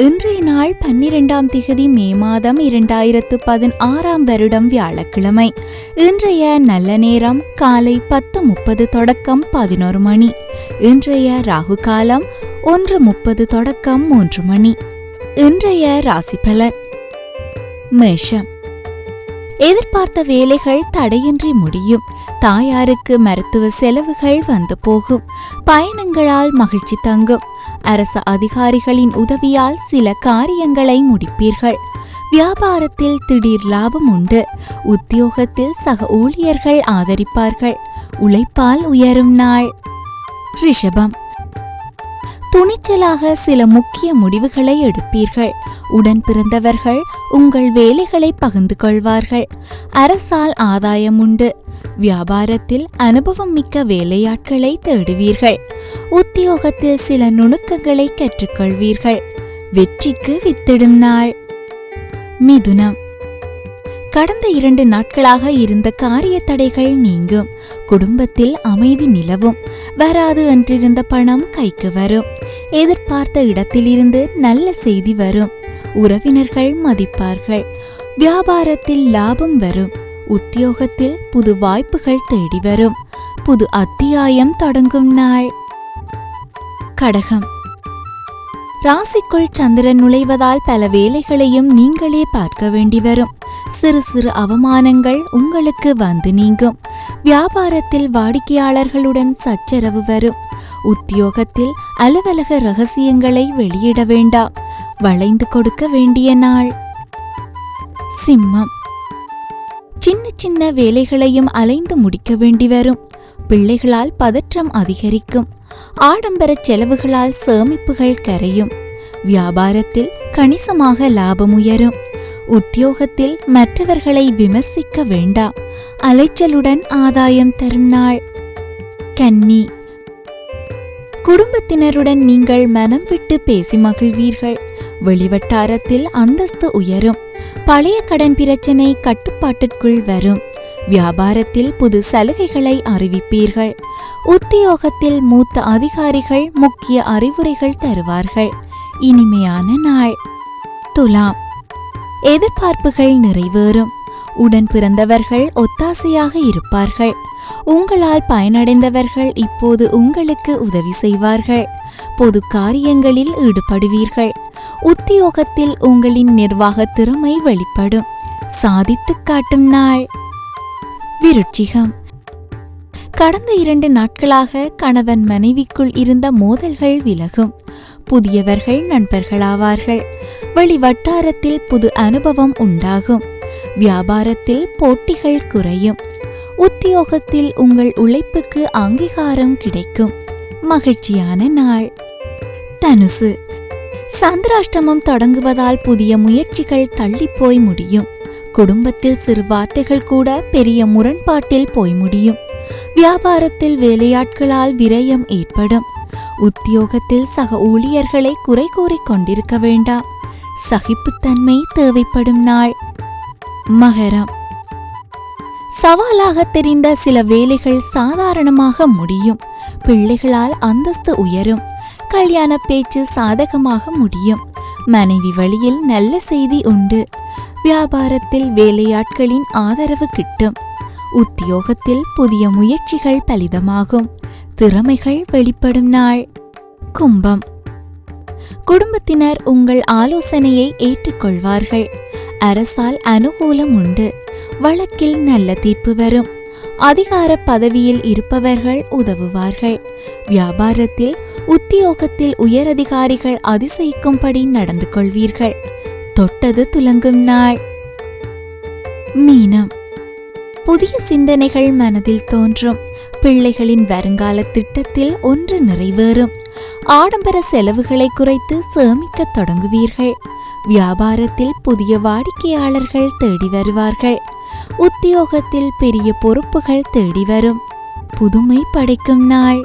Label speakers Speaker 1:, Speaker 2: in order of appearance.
Speaker 1: இன்றைய நாள் பன்னிரெண்டாம் திகதி மே மாதம் இரண்டாயிரத்து பதினாறாம் வருடம் வியாழக்கிழமை. இன்றைய நல்ல நேரம் காலை பத்து முப்பது தொடக்கம் பதினோரு மணி. இன்றைய ராகு காலம் ஒன்று முப்பது தொடக்கம் மூன்று மணி. இன்றைய ராசிபலன் மேஷம். எதிர்பார்த்த வேலைகள் தடையின்றி முடியும். தாயாருக்கு மருத்துவ செலவுகள் வந்து போகும். பயணங்களால் மகிழ்ச்சி தங்கும். அரச அதிகாரிகளின் உதவியால் சில காரியங்களை முடிப்பீர்கள். வியாபாரத்தில் திடீர் லாபம் உண்டு. உத்தியோகத்தில் சக ஊழியர்கள் ஆதரிப்பார்கள். உழைப்பால் உயரும் நாள். ரிஷபம். துணிச்சலாக சில முக்கிய முடிவுகளை எடுப்பீர்கள். உடன் பிறந்தவர்கள் உங்கள் வேலைகளை பகிர்ந்து கொள்வார்கள். அரசால் ஆதாயம் உண்டு. வியாபாரத்தில் அனுபவம் மிக்க வேலையாட்களை தேடுவீர்கள். உத்தியோகத்தில் சில நுணுக்கங்களை கற்றுக்கொள்வீர்கள். வெற்றிக்கு வித்திடும் நாள். மிதுனம். கடந்த இரண்டு நாட்களாக இருந்த காரிய தடைகள் நீங்கும். குடும்பத்தில் அமைதி நிலவும். வராது என்றிருந்த பணம் கைக்கு வரும். எதிர்பார்த்த இடத்திலிருந்து நல்ல செய்தி வரும். உறவினர்கள் மதிப்பார்கள். வியாபாரத்தில் லாபம் வரும். உத்தியோகத்தில் புது வாய்ப்புகள் தேடி வரும். புது அத்தியாயம் தொடங்கும் நாள். கடகம். ராசிக்குள் சந்திரன் நுழைவதால் பல வேலைகளையும் நீங்களே பார்க்க வேண்டி வரும். சிறு சிறு அவமானங்கள் உங்களுக்கு வந்து நீங்கும். வியாபாரத்தில் வாடிக்கையாளர்களுடன் சச்சரவு வரும். உத்தியோகத்தில் அலுவலக ரகசியங்களை வெளியிட வேண்டாம். வளைந்து கொடுக்க வேண்டிய நாள். சிம்மம். சின்ன சின்ன வேலைகளையும் அலைந்து முடிக்க வேண்டி வரும். பிள்ளைகளால் பதற்றம் அதிகரிக்கும். ஆடம்பர செலவுகளால் சேமிப்புகள் கரையும். வியாபாரத்தில் கணிசமாக லாபம் உயரும். உத்தியோகத்தில் மற்றவர்களை விமர்சிக்க வேண்டாம் அலைச்சலுடன் ஆதாயம் தரும் நாள். கன்னி. குடும்பத்தினருடன் நீங்கள் மனம் விட்டு பேசி மகிழ்வீர்கள். வெளிவட்டாரத்தில் அந்தஸ்து உயரும். பழைய கடன் பிரச்சனை கட்டுப்பாட்டிற்குள் வரும். வியாபாரத்தில் புது சலுகைகளை அறிவிப்பீர்கள். உத்தியோகத்தில் மூத்த அதிகாரிகள் முக்கிய அறிவுரைகள் தருவார்கள். இனிமையான நாள். துலாம். எதிர்பார்ப்புகள் நிறைவேறும். உடன் பிறந்தவர்கள் ஒத்தாசையாக இருப்பார்கள். உங்களால் பயனடைந்தவர்கள் இப்போது உங்களுக்கு உதவி செய்வார்கள். பொது காரியங்களில் ஈடுபடுவீர்கள். உத்தியோகத்தில் உங்களின் நிர்வாக திறமை வெளிப்படும். சாதித்துக் காட்டும் நாள். விருட்சிகம் கடந்த இரண்டு நாட்களாக கணவன் மனைவிக்குள் இருந்த மோதல்கள் விலகும். புதியவர்கள் நண்பர்களாவார்கள். வெளி வட்டாரத்தில் புது அனுபவம் உண்டாகும். வியாபாரத்தில் போட்டிகள் குறையும். உத்தியோகத்தில் உங்கள் உழைப்புக்கு அங்கீகாரம் கிடைக்கும். மகிழ்ச்சியான நாள். தனுசு. சந்திராஷ்டமம் தொடங்குவதால் புதிய முயற்சிகள் தள்ளிப்போய் முடியும். குடும்பத்தில் சிறு வார்த்தைகள் கூட பெரிய முரண்பாட்டில் போய் முடியும். வியாபாரத்தில் வேலையாட்களால் விரயம் ஏற்படும். உத்தியோகத்தில் சக ஊழியர்களை குறை கூறிக் கொண்டிருக்க வேண்டாம். சகிப்புத்தன்மை தேவைப்படும் நாள். மகரம். சவாலாக தெரிந்த சில வேலைகள் சாதாரணமாக முடியும். பிள்ளைகளால் அந்தஸ்து உயரும். கல்யாண பேச்சு சாதகமாக முடியும். மனைவி வழியில் நல்ல செய்தி உண்டு. வியாபாரத்தில் வேலையாட்களின் ஆதரவு கிட்டும். உத்தியோகத்தில் புதிய முயற்சிகள் பலிதமாகும். திறமைகள் வெளிப்படும் நாள். கும்பம். குடும்பத்தினர் உங்கள் ஆலோசனையை ஏற்றுக்கொள்வார்கள். அரசால் அனுகூலம் உண்டு. வழக்கில் நல்ல தீர்ப்பு வரும். அதிகார பதவியில் இருப்பவர்கள் உதவுவார்கள். வியாபாரத்தில் உத்தியோகத்தில் உயரதிகாரிகள் அதிசயிக்கும்படி நடந்து கொள்வீர்கள். தொட்டது துலங்கும் நாள். மீனம். புதிய சிந்தனைகள் மனதில் தோன்றும். பிள்ளைகளின் வருங்கால திட்டத்தில் ஒன்று நிறைவேறும். ஆடம்பர செலவுகளை குறைத்து சேமிக்கத் தொடங்குவீர்கள். வியாபாரத்தில் புதிய வாடிக்கையாளர்கள் தேடி வருவார்கள். உத்தியோகத்தில் பெரிய பொறுப்புகள் தேடி வரும். புதுமை படைக்கும் நாள்.